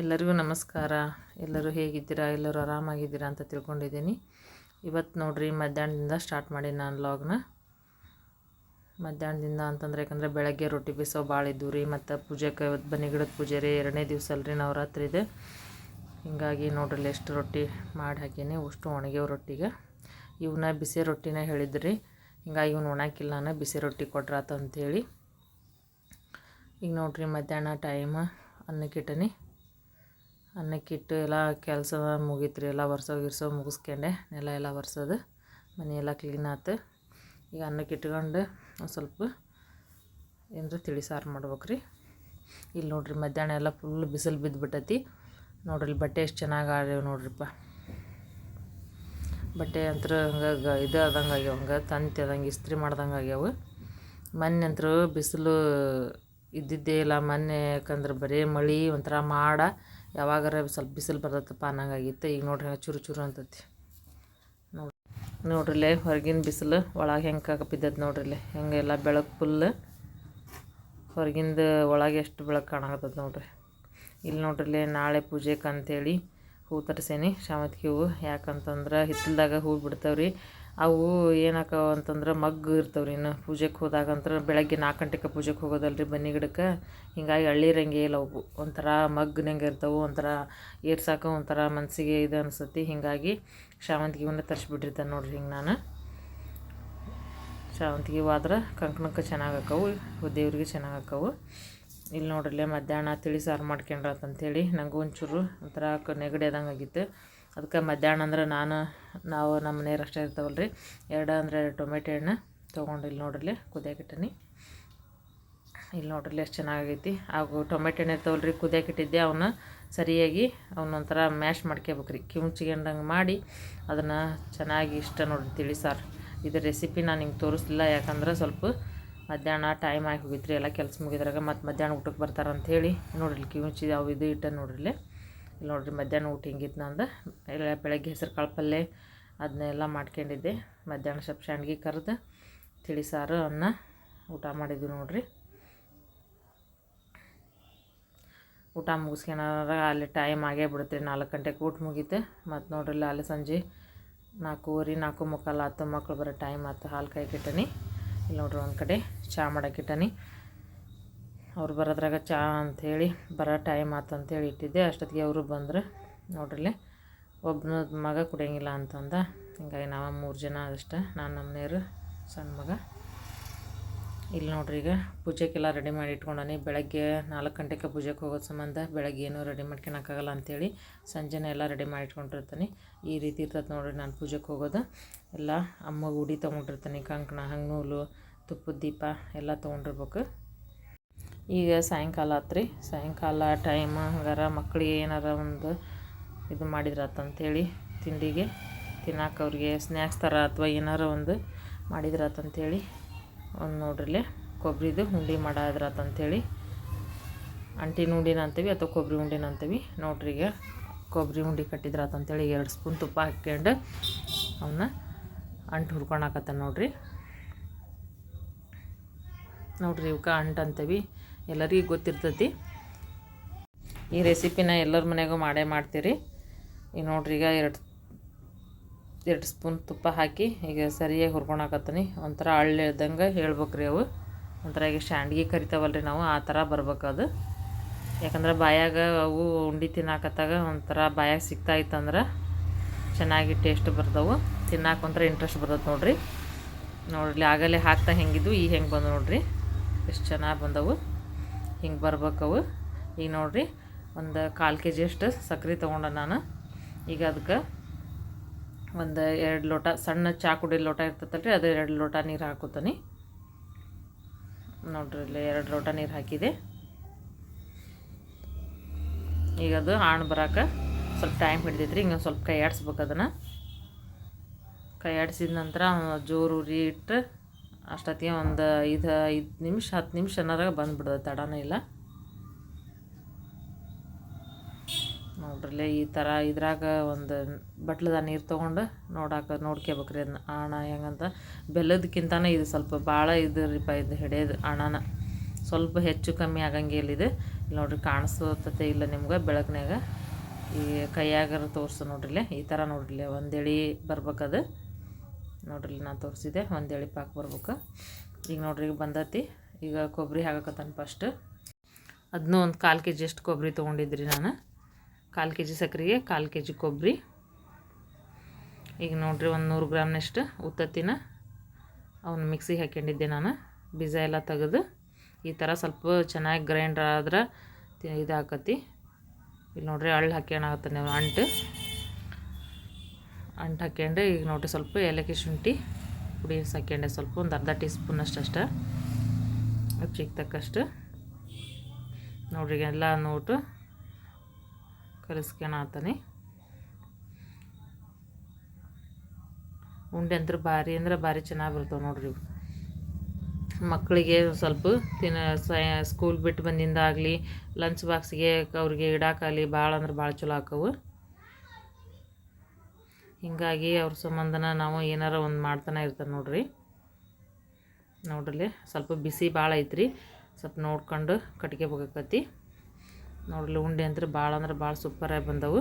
ಎಲ್ಲರಿಗೂ ನಮಸ್ಕಾರ. ಎಲ್ಲರೂ ಹೇಗಿದ್ದೀರಾ? ಎಲ್ಲರೂ ಆರಾಮಾಗಿದ್ದೀರಾ ಅಂತ ತಿಳ್ಕೊಂಡಿದ್ದೀನಿ. ಇವತ್ತು ನೋಡ್ರಿ, ಮಧ್ಯಾಹ್ನದಿಂದ ಸ್ಟಾರ್ಟ್ ಮಾಡಿ ನಾನು ಲಾಗ್ನ ಮಧ್ಯಾಹ್ನದಿಂದ ಅಂತಂದ್ರೆ, ಯಾಕಂದರೆ ಬೆಳಗ್ಗೆ ರೊಟ್ಟಿ ಬಿಸೋ ಭಾಳ ಇದ್ದು ರೀ, ಮತ್ತು ಪೂಜೆಗೆ ಇವತ್ತು ಬನ್ನಿ ಗಿಡದ ಪೂಜೆ ರೀ, ಎರಡನೇ ದಿವಸ ಅಲ್ರಿ ನವರಾತ್ರಿ ಇದೆ. ಹೀಗಾಗಿ ನೋಡ್ರಿ, ಎಷ್ಟು ರೊಟ್ಟಿ ಮಾಡಿ ಹಾಕೀನಿ, ಅಷ್ಟು ಒಣಗ್ಯಾವ ರೊಟ್ಟಿಗೆ. ಇವನ್ನ ಬಿಸಿ ರೊಟ್ಟಿನ ಹೇಳಿದ್ರಿ. ಹಿಂಗಾಗಿ ಇವ್ನು ಒಣಾಕಿಲ್ಲ, ನಾನು ಬಿಸಿ ರೊಟ್ಟಿ ಕೊಟ್ರಾತ ಅಂಥೇಳಿ ಈಗ ನೋಡ್ರಿ ಮಧ್ಯಾಹ್ನ ಟೈಮ್ ಅನ್ನಕ್ಕಿಟ್ಟನಿ ಅನ್ನಕ್ಕಿಟ್ಟು ಎಲ್ಲ ಕೆಲಸ ಮುಗೀತ್ರಿ, ಎಲ್ಲ ಒರ್ಸೋ ಗಿರ್ಸೋ ಮುಗಿಸ್ಕೊಂಡೆ. ನೆಲ ಎಲ್ಲ ವರ್ಸೋದು ಮನೆ ಎಲ್ಲ ಕ್ಲೀನ್ ಆಯ್ತು ಈಗ ಅನ್ನಕ್ಕೆ ಇಟ್ಕೊಂಡು ಒಂದು ಸ್ವಲ್ಪ ಏನರ ತಿಳಿ ಸಾರು ಮಾಡ್ಬೇಕು ರೀ ಇಲ್ಲಿ ನೋಡ್ರಿ ಮಧ್ಯಾಹ್ನ ಎಲ್ಲ ಫುಲ್ ಬಿಸಿಲು ಬಿದ್ದುಬಿಟ್ಟೈತಿ ನೋಡ್ರಿ ಇಲ್ಲಿ ಬಟ್ಟೆ ಎಷ್ಟು ಚೆನ್ನಾಗಿ ಆಡ್ಯಾವ ನೋಡ್ರಿಪ್ಪ. ಬಟ್ಟೆ ಅಂತರ ಹಂಗೆ ಇದು ಆದಂಗೆ ಆಗ್ಯಾವ, ಹಂಗೆ ತಂತಿ ಆದಂಗೆ, ಇಸ್ತ್ರಿ ಮಾಡ್ದಂಗೆ ಆಗ್ಯಾವ. ಮೊನ್ನೆ ಅಂತರೂ ಬಿಸಿಲು ಇದ್ದಿದ್ದೇ ಇಲ್ಲ, ಮೊನ್ನೆ ಯಾಕಂದ್ರೆ ಬರೀ ಮಳೆ, ಒಂಥರ ಮಾಡ. ಯಾವಾಗಾರ ಸ್ವಲ್ಪ ಬಿಸಿಲು ಬರ್ತೈತಪ್ಪ ಅನ್ನಂಗಾಗಿತ್ತು. ಈಗ ನೋಡ್ರಿ ಹಂಗೆ ಚುರು ಚುರು ಅಂತತಿ. ನೋಡಿ ನೋಡ್ರಿಲೆ ಹೊರಗಿನ ಬಿಸಿಲು ಒಳಗೆ ಹೆಂಗೆ ಬಿದ್ದೈತೆ ನೋಡ್ರಿಲೆ ಹೆಂಗೆಲ್ಲ ಬೆಳಕು ಫುಲ್ ಹೊರಗಿಂದ ಒಳಗೆ ಎಷ್ಟು ಬೆಳಕು ಕಾಣಕತ್ತದ ನೋಡ್ರಿ. ಇಲ್ಲಿ ನೋಡ್ರಿಲೆ ನಾಳೆ ಪೂಜೆಗೆ ಅಂತೇಳಿ ಹೂ ತರಿಸೇನಿ. ಶಾಮಂತಿಗೆ ಹೂವು. ಯಾಕಂತಂದ್ರೆ ಹಿತ್ತಲ್ದಾಗ ಹೂ ಬಿಡ್ತಾವ್ರಿ. ಅವು ಏನಾಕವ ಅಂತಂದ್ರೆ ಮಗ್ಗು ರೀ ಇನ್ನು ಪೂಜೆಗೆ ಹೋದಾಗಂತ್ರ ಬೆಳಗ್ಗೆ ನಾಲ್ಕು ಗಂಟೆಗೆ ಪೂಜೆಗೆ ಹೋಗೋದಲ್ರಿ ಬನ್ನಿ ಗಿಡಕ್ಕೆ. ಹಿಂಗಾಗಿ ಹಳ್ಳಿರಂಗೆ ಇಲ್ಲ ಅವು. ಒಂಥರ ಮಗ್ನಂಗೆ ಇರ್ತವೆ, ಒಂಥರ ಏರ್ಸಾಕ ಒಂಥರ ಮನಸ್ಸಿಗೆ ಇದು ಅನಿಸುತ್ತೆ ಹಿಂಗಾಗಿ ಶಾವಂತಿಗೆ ಹೂವನ್ನ ತರಿಸ್ಬಿಟ್ಟಿರ್ತಾನೆ ನೋಡ್ರಿ ಹಿಂಗೆ ನಾನು. ಶಾವಂತಿಗೆ ಹೂವು ಆದ್ರೆ ಕಂಕಣಕ್ಕೆ ಚೆನ್ನಾಗಿ ಹಾಕವು ದೇವ್ರಿಗೆ ಚೆನ್ನಾಗಿ ಹಾಕವು ಇಲ್ಲಿ ನೋಡ್ರಲ್ಲೇ ಮಧ್ಯಾಹ್ನ ತಿಳಿ ಸಾರು ಮಾಡ್ಕೊಂಡ್ರತ್ತಂತೇಳಿ ನನಗೂ ಒಂಚೂರು ಒಂಥರ ನೆಗಡಿ ಆದಂಗೆ ಆಗಿತ್ತು. ಅದಕ್ಕೆ ಮಧ್ಯಾಹ್ನ ಅಂದ್ರೆ ನಾನು, ನಾವು ನಮ್ಮ ಮನೆಯವ್ರು ಅಷ್ಟೇ ಇರ್ತಾವಲ್ಲ ರೀ ಎರಡು ಅಂದರೆ ಎರಡು ಟೊಮೆಟೊ ಹಣ್ಣು ತೊಗೊಂಡು ಇಲ್ಲಿ ನೋಡ್ರಿ ಕುದಿಯಾಕಿಟ್ಟನಿ. ಇಲ್ಲಿ ನೋಡ್ರಿ ಎಷ್ಟು ಚೆನ್ನಾಗೈತಿ. ಹಾಗೂ ಟೊಮೆಟೊ ಹಣ್ಣು ಇರ್ತಾವಲ್ಲ ರೀ ಕುದಿಯಾಕಿಟ್ಟಿದ್ದೆ. ಅವನ್ನ ಸರಿಯಾಗಿ ಅವನ್ನೊಂಥರ ಮ್ಯಾಶ್ ಮಾಡ್ಕೋಬೇಕು ರೀ ಕಿಮ್ಚಿಗೆಂಡಂಗೆ ಮಾಡಿ ಅದನ್ನು ಚೆನ್ನಾಗಿ ಇಷ್ಟ ನೋಡ್ರಿ ತಿಳಿ ಸಾರು. ಇದು ರೆಸಿಪಿ ನಾನು ನಿಮ್ಗೆ ತೋರಿಸ್ಲಿಲ್ಲ. ಯಾಕಂದ್ರೆ ಸ್ವಲ್ಪ ಮಧ್ಯಾಹ್ನ ಟೈಮ್ ಆಗಿ ರೀ ಎಲ್ಲ ಕೆಲಸ ಮುಗಿದ್ರಾಗ ಮತ್ತು ಮಧ್ಯಾಹ್ನ ಊಟಕ್ಕೆ ಬರ್ತಾರೆ ಹೇಳಿ ನೋಡ್ರಿ ಕಿವುಚಿ ಅವು ಇದು ಇಟ್ಟ ನೋಡ್ರಿ ಇಲ್ಲಿ ನೋಡಿರಿ ಮಧ್ಯಾಹ್ನ ಊಟ ಹಿಂಗಿತ್ತು ನಂದು. ಎಲ್ಲ ಬೆಳಗ್ಗೆ ಹೆಸರು ಕಾಳು ಪಲ್ಯ ಅದನ್ನೆಲ್ಲ ಮಾಡ್ಕೊಂಡಿದ್ದೆ. ಮಧ್ಯಾಹ್ನ ಸ್ವಲ್ಪ ಶಾಂಡ್ಗಿ ಕರೆದು ತಿಳಿ ಸಾರು, ಅನ್ನ ಊಟ ಮಾಡಿದ್ವಿ ನೋಡಿರಿ. ಊಟ ಮುಗಿಸ್ಕೊಂಡ ಅಲ್ಲಿ ಟೈಮ್ ಆಗೇ ಬಿಡುತ್ತೆ ನಾಲ್ಕು ಗಂಟೆಗೆ ಊಟ ಮುಗೀತು. ಮತ್ತು ನೋಡ್ರಿ ಅಲ್ಲಿ ಸಂಜೆ ನಾಲ್ಕೂವರೆ, ನಾಲ್ಕು ಮುಕ್ಕಾಲು, ಹತ್ತು ಮಕ್ಳು ಬರೋ ಟೈಮ್ ಆಯ್ತು. ಹಾಲು ಕಾಯ್ಕಿಟ್ಟನಿ ಇಲ್ಲಿ ನೋಡ್ರಿ ಒಂದು ಕಡೆ ಚಹಾ ಮಾಡಕ್ಕಿಟ್ಟನಿ ಅವ್ರು ಬರೋದ್ರಾಗ ಚಾ ಅಂಥೇಳಿ, ಬರೋ ಟೈಮ್ ಆತು ಅಂತೇಳಿ ಇಟ್ಟಿದ್ದೆ. ಅಷ್ಟೊತ್ತಿಗೆ ಅವರು ಬಂದರು. ನೋಡ್ರಿ ಒಬ್ಬನ ಮಗ ಕುಡಿಯಂಗಿಲ್ಲ ಅಂತಂದ. ಹಿಂಗಾಗಿ ನಾವು ಮೂರು ಜನ ಅಷ್ಟೆ, ನಾನು ನಮ್ಮನೆಯವರು ಸಣ್ಣ ಮಗ. ಇಲ್ಲಿ ನೋಡ್ರಿ ಈಗ ಪೂಜೆಗೆಲ್ಲ ರೆಡಿ ಮಾಡಿ ಇಟ್ಕೊಂಡನಿ. ಬೆಳಗ್ಗೆ ನಾಲ್ಕು ಗಂಟೆಗೆ ಪೂಜೆಗೆ ಹೋಗೋದು ಸಂಬಂಧ ಬೆಳಗ್ಗೆ ಏನೂ ರೆಡಿ ಮಾಡ್ಕೊಳಕ್ಕಾಗಲ್ಲ ಅಂಥೇಳಿ ಸಂಜೆನೇ ಎಲ್ಲ ರೆಡಿ ಮಾಡಿ ಇಟ್ಕೊಂಡಿರ್ತೀನಿ. ಈ ರೀತಿ ಇರ್ತದೆ ನೋಡ್ರಿ ನಾನು ಪೂಜೆಗೆ ಹೋಗೋದು. ಎಲ್ಲ ಅಮ್ಮಗೆ ಉಡಿ ತೊಗೊಂಡಿರ್ತೀನಿ. ಕಂಕಣ ಹಂಗೆ ನೂಲು ತುಪ್ಪದ ದೀಪ ಎಲ್ಲ ತೊಗೊಂಡಿರ್ಬೇಕು. ಈಗ ಸಾಯಂಕಾಲ ಆತ್ರಿ. ಸಾಯಂಕಾಲ ಟೈಮ್ ಹಂಗಾರ ಮಕ್ಕಳಿಗೆ ಏನಾರ ಒಂದು ಇದು ಮಾಡಿದ್ರಾತಂತೇಳಿ ತಿಂಡಿಗೆ ತಿನ್ನಕ್ಕೆ ಅವ್ರಿಗೆ ಸ್ನ್ಯಾಕ್ಸ್ ಥರ ಅಥವಾ ಏನಾರ ಒಂದು ಮಾಡಿದ್ರಾತಂತೇಳಿ ಒಂದು ನೋಡ್ರಿಲೆ ಕೊಬ್ಬರಿದು ಉಂಡೆ ಮಾಡಾದ್ರಾತಂತೇಳಿ ಅಂಟಿನ ಉಂಡಿನ ಅಂತೀವಿ ಅಥವಾ ಕೊಬ್ಬರಿ ಉಂಡಿನ ಅಂತೀವಿ. ನೋಡ್ರಿ ಈಗ ಕೊಬ್ಬರಿ ಉಂಡೆ ಕಟ್ಟಿದ್ರಾತಂತೇಳಿ ಎರಡು ಸ್ಪೂನ್ ತುಪ್ಪ ಹಾಕ್ಕೊಂಡು ಅವನ್ನ ಅಂಟು ಹುರ್ಕೊಳಕತ್ತ ನೋಡ್ರಿ. ನೋಡ್ರಿ ಇವಕ್ಕೆ ಅಂಟು ಅಂತೀವಿ. ಎಲ್ಲರಿಗೂ ಗೊತ್ತಿರ್ತೈತಿ. ಈ ರೆಸಿಪಿನ ಎಲ್ಲರ ಮನೆಗೂ ಮಾಡೇ ಮಾಡ್ತೀರಿ. ಈಗ ನೋಡ್ರಿ, ಈಗ ಎರಡು ಎರಡು ಸ್ಪೂನ್ ತುಪ್ಪ ಹಾಕಿ ಈಗ ಸರಿಯಾಗಿ ಹುರ್ಕೊಳಕತ್ತೀನಿ ಒಂಥರ ಹಳ್ಳಿದಂಗೆ ಹೇಳ್ಬೇಕು ರೀ ಅವು. ಒಂಥರ ಈಗ ಶಾಂಡ್ಗಿ ಕರಿತಾವಲ್ಲ ರೀ ನಾವು, ಆ ಥರ ಬರ್ಬೇಕು ಅದು. ಯಾಕಂದ್ರೆ ಬಾಯಾಗ ಅವು ಉಂಡಿ ತಿನ್ನಾಕತ್ತಾಗ ಒಂಥರ ಬಾಯಾಗ ಸಿಗ್ತಾ ಇತ್ತಂದ್ರೆ ಚೆನ್ನಾಗಿ ಟೇಸ್ಟ್ ಬರ್ತಾವೆ. ತಿನ್ನಾಕ ಒಂಥರ ಇಂಟ್ರೆಸ್ಟ್ ಬರ್ತದೆ ನೋಡಿರಿ. ನೋಡ್ರಿ, ಆಗಲೇ ಹಾಕ್ತಾ ಹೆಂಗಿದ್ವು ಈ ಹೆಂಗೆ ಬಂದು ನೋಡಿರಿ. ಎಷ್ಟು ಚೆನ್ನಾಗಿ ಬಂದವು. ಹಿಂಗೆ ಬರ್ಬೇಕವು. ಈಗ ನೋಡಿರಿ, ಒಂದು ಕಾಲು ಕೆ ಜಿ ಅಷ್ಟು ಸಕ್ರೆ ತೊಗೊಂಡೆ ನಾನು. ಈಗ ಅದಕ್ಕೆ ಒಂದು ಎರಡು ಲೋಟ ಸಣ್ಣ ಚಾ ಕುಡಿ ಲೋಟ ಇರ್ತೈತಲ್ಲ ರೀ ಅದು ಎರಡು ಲೋಟ ನೀರು ಹಾಕೋತೀನಿ. ನೋಡ್ರಿ, ಇಲ್ಲಿ ಎರಡು ಲೋಟ ನೀರು ಹಾಕಿದೆ. ಈಗ ಅದು ಹಾಣ್ ಬರೋಕೆ ಸ್ವಲ್ಪ ಟೈಮ್ ಹಿಡ್ದೈತ್ರಿ ಹಿಂಗೆ ಸ್ವಲ್ಪ ಕೈ ಆಡಿಸ್ಬೇಕು ಅದನ್ನು. ಕೈ ಆಡಿಸಿದ ನಂತರ ಜೋರು ಉರಿ ಇಟ್ಟು ಅಷ್ಟೊತ್ತಿಗೆ ಒಂದು ಐದು ಐದು ನಿಮಿಷ, ಹತ್ತು ನಿಮಿಷ ಅನ್ನೋದ್ರಾಗ ಬಂದುಬಿಡೋದು, ತಡನೇ ಇಲ್ಲ. ನೋಡ್ರಲ್ಲೇ ಈ ಥರ ಇದ್ರಾಗ ಒಂದು ಬಟ್ಲದ ನೀರು ತೊಗೊಂಡು ನೋಡಾಕ, ನೋಡ್ಕೋಬೇಕ್ರಿ ಅದನ್ನ ಆಣ ಹೆಂಗಂತ ಬೆಲ್ಲದಕ್ಕಿಂತನೇ ಇದು ಸ್ವಲ್ಪ ಭಾಳ ಇದು ರೀಪ, ಇದು ಹಿಡಿಯೋದು ಹಣನ ಸ್ವಲ್ಪ ಹೆಚ್ಚು ಕಮ್ಮಿ ಆಗಂಗೆ ಇದು. ಇಲ್ಲಿ ನೋಡ್ರಿ ಕಾಣಿಸ್ತತೆ ಇಲ್ಲ ನಿಮ್ಗೆ ಬೆಳಕಿನಾಗ ಈ ಕೈಯಾಗಾರ ತೋರಿಸು ನೋಡ್ರಿಲ್ಲೇ, ಈ ಥರ ನೋಡ್ರಿಲ್ಲೇ ಒಂದು ಎಳೆ ಬರ್ಬೇಕದು. ನೋಡ್ರಿ ನಾನು ತೋರಿಸಿದೆ ಒಂದು ಎಳೆ ಪಾಕ್ ಬರ್ಬೇಕು. ಈಗ ನೋಡ್ರಿ ಈಗ ಬಂದತಿ. ಈಗ ಕೊಬ್ಬರಿ ಹಾಕಕತ್ತಾನ ಫಸ್ಟ್ ಅದನ್ನೂ ಒಂದು ಕಾಲು ಕೆ ಜಿ ಅಷ್ಟು ಕೊಬ್ಬರಿ ತೊಗೊಂಡಿದ್ರಿ ನಾನು. ಕಾಲು ಕೆ ಜಿ ಸಕ್ಕರೆಗೆ ಕಾಲು ಕೆ ಜಿ ಕೊಬ್ಬರಿ. ಈಗ ನೋಡ್ರಿ ಒಂದು ನೂರು ಗ್ರಾಮ್ನಷ್ಟು ಉತ್ತತ್ತಿನ ಅವನ್ನ ಮಿಕ್ಸಿಗೆ ಹಾಕ್ಕೊಂಡಿದ್ದೆ ನಾನು. ಬೀಜ ಎಲ್ಲ ತೆಗೆದು ಈ ಥರ ಸ್ವಲ್ಪ ಚೆನ್ನಾಗಿ ಗ್ರೈಂಡರ್ ಆದ್ರೆ ಇದು ಹಾಕತಿ ಇಲ್ಲಿ ನೋಡ್ರಿ ಅಳ್ಳು ಹಾಕ್ಯಣಾಗತ್ತೆ ನೀವು ಅಂಟು. ಅಂಟು ಹಾಕ್ಯಂಡೆ ಈಗ ನೋಡಿ ಸ್ವಲ್ಪ ಏಲಕ್ಕಿ ಶುಂಠಿ ಪುಡಿ ಹಾಕ್ಯಂಡೆ ಸ್ವಲ್ಪ ಒಂದು ಅರ್ಧ ಟೀ ಸ್ಪೂನಷ್ಟು ಅಷ್ಟೇ. ರುಚಿಗೆ ತಕ್ಕಷ್ಟು. ನೋಡ್ರಿ ಎಲ್ಲ ನೋಟು ಕಲಿಸ್ಕೊಳತಾನೆ ಉಂಡೆ ಅಂದ್ರೆ ಭಾರಿ ಅಂದ್ರೆ ಭಾರಿ ಚೆನ್ನಾಗಿ ಬರ್ತಾವೆ ನೋಡ್ರಿ ಮಕ್ಕಳಿಗೆ ಸ್ವಲ್ಪ ತಿನ್ನ ಸ್ಕೂಲ್ ಬಿಟ್ಟು ಬಂದಿಂದಾಗಲಿ ಲಂಚ್ ಬಾಕ್ಸ್ಗೆ ಅವ್ರಿಗೆ ಇಡಾಕಾಗಲಿ ಭಾಳ ಅಂದ್ರೆ ಭಾಳ ಚಲೋ ಆಕವು. ಹಿಂಗಾಗಿ ಅವ್ರ ಸಂಬಂಧನ ನಾವು ಏನಾರ ಒಂದು ಮಾಡ್ತಾನೆ ಇರ್ತಾರೆ ನೋಡ್ರಿ. ನೋಡ್ರಿ ಸ್ವಲ್ಪ ಬಿಸಿ ಭಾಳ ಐತ್ರಿ. ಸ್ವಲ್ಪ ನೋಡ್ಕೊಂಡು ಕಟ್ಗೆ ಬೇಕಾಕತಿ ನೋಡ್ರಿ ಉಂಡೆ ಅಂದ್ರೆ ಭಾಳ ಅಂದ್ರೆ ಭಾಳ ಸೂಪರಾಗಿ ಬಂದವು.